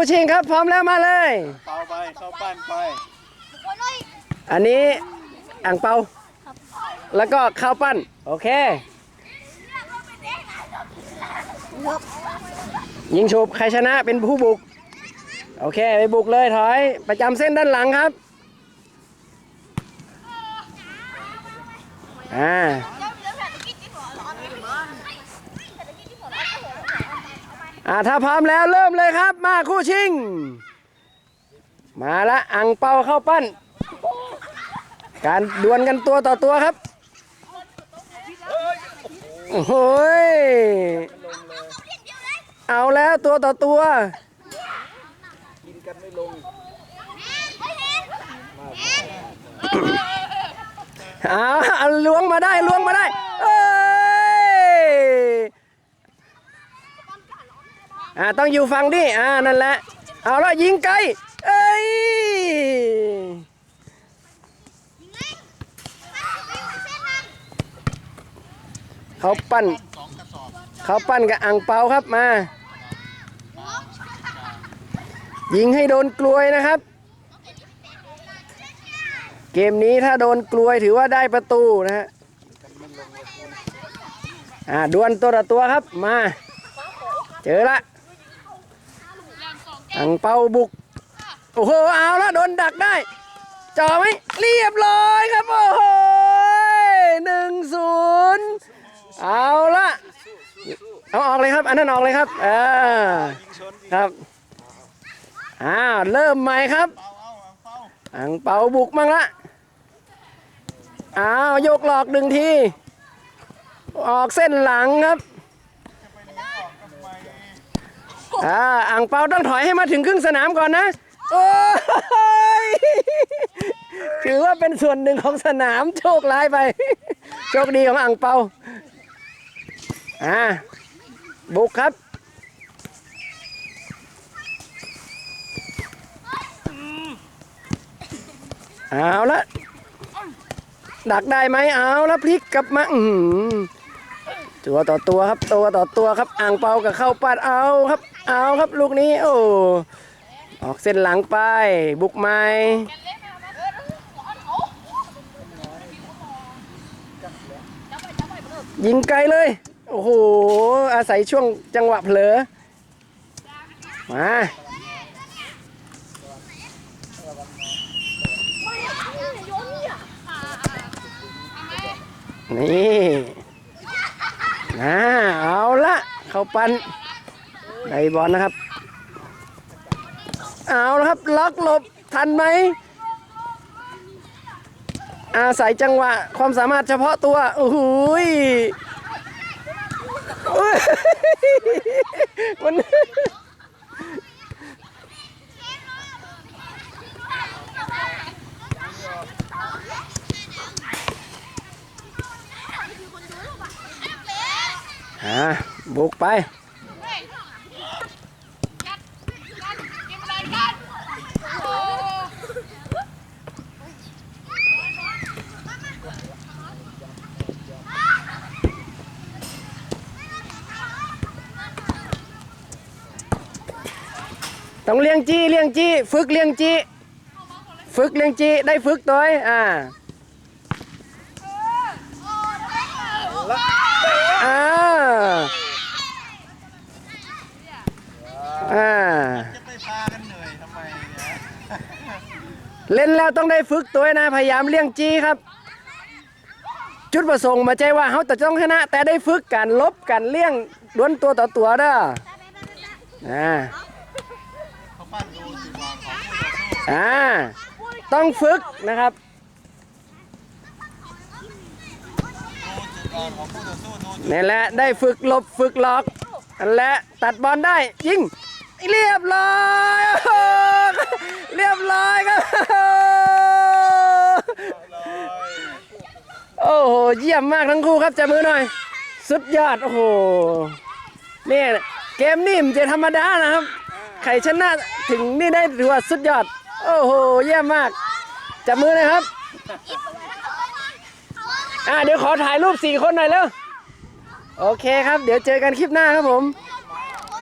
ผู้ชิงครับพร้อมแล้วมาเลย เปาไปเข้าปั้นไปอันนี้อ่างเปา แล้วก็ข้าวปั้น โอเค ยิงฉุบใครชนะเป็นผู้บุก โอเค ไปบุกเลยถอย ประจำเส้นด้านหลังครับ อ่า อ่าถ้าพร้อมแล้วเริ่มเลยครับ มาคู่ชิง มาละอ่างเปาเข้าปั้น การดวลกันตัวต่อตัวครับโอ้โหยเอาแล้วตัวต่อตัวกินกันไม่ลงเอาเอาล้วงมาได้ล้วงมาได้ เอ้ย อ่าต้องอยู่ฝั่งดิอ่านั่นแหละ เอาแล้วยิงไกลเอ้ยเขาปั้นเขาปั้นกับอ่างเปาครับมา ยิงให้โดนกลวยนะครับ เกมนี้ถ้าโดนกลวยถือว่าได้ประตูนะฮะอ่าดวลตัวต่อตัวครับมา เจอละ อ่างเปาบุก โอ้โห เอาละโดนดักได้จ่อไหมเรียบร้อยครับ โอ้โหหนึ่งศูนย์เอาละเอาออกเลยครับ อันนั้นออกเลยครับอ่าครับอ้าวเริ่มใหม่ครับอังเปาบุกมั่งละอ้าวยกหลอกหนึ่งที ออกเส้นหลังครับ อ่าอังเปาต้องถอยให้มาถึงครึ่งสนามก่อนนะโอ้ยถือว่าเป็นส่วนหนึ่งของสนามโชคร้ายไป โชคดีของอังเปาอ่าบุกครับเอาละดักได้ไหมเอาละพลิกกลับมาอือหือ ตัวต่อตัวครับตัวต่อตัวครับอ่างเปากับเข้าปัดเอาครับ เอาครับลูกนี้โอ้ออกเส้นหลังไป บุกไม้ยิงไกลเลย โอ้โห อาศัยช่วงจังหวะเผลอ มา นี่ นะเอาละเข้าปันไดบอลนะครับ เอาละครับล็อกหลบทันไหมอาศัยจังหวะความสามารถเฉพาะตัวโอ้โหมัน อ่าบุกไป ต้องเลี้ยงจี้เลี้ยงจี้ฝึกเลี้ยงจี้ฝึกเลี้ยงจี้ได้ฝึกตัวเองอ่าอ่าอ่า จะไปพากันเหนื่อยทำไมเนี่ย เล่นแล้วต้องได้ฝึกตัวนะ พยายามเลี้ยงจี้ครับ จุดประสงค์มาใจว่าเขาจะต้องชนะ แต่ได้ฝึกการลบการเลี้ยงดวลตัวต่อตัวเด้อนดูจุดอ่อนของคู่ต่อสู้อ่าต้องฝึกนะครับนี่แหละได้ฝึกลบฝึกหลอกแหละตัดบอลได้ยิงเรียบร้อยโอ้โหเรียบร้อยครับ โอ้โห เยี่ยมมากทั้งคู่ครับจับมือหน่อย สุดยอดโอ้โหนี่เกมนี่มันจะธรรมดานะครับใครชนะถึงนี่ได้ถือว่าสุดยอด โอ้โหเยี่ยมมากจับมือเลยครับอ่าเดี๋ยวขอถ่ายรูปสี่คนหน่อยเร็วโอเคครับ เดี๋ยวเจอกันคลิปหน้าครับผม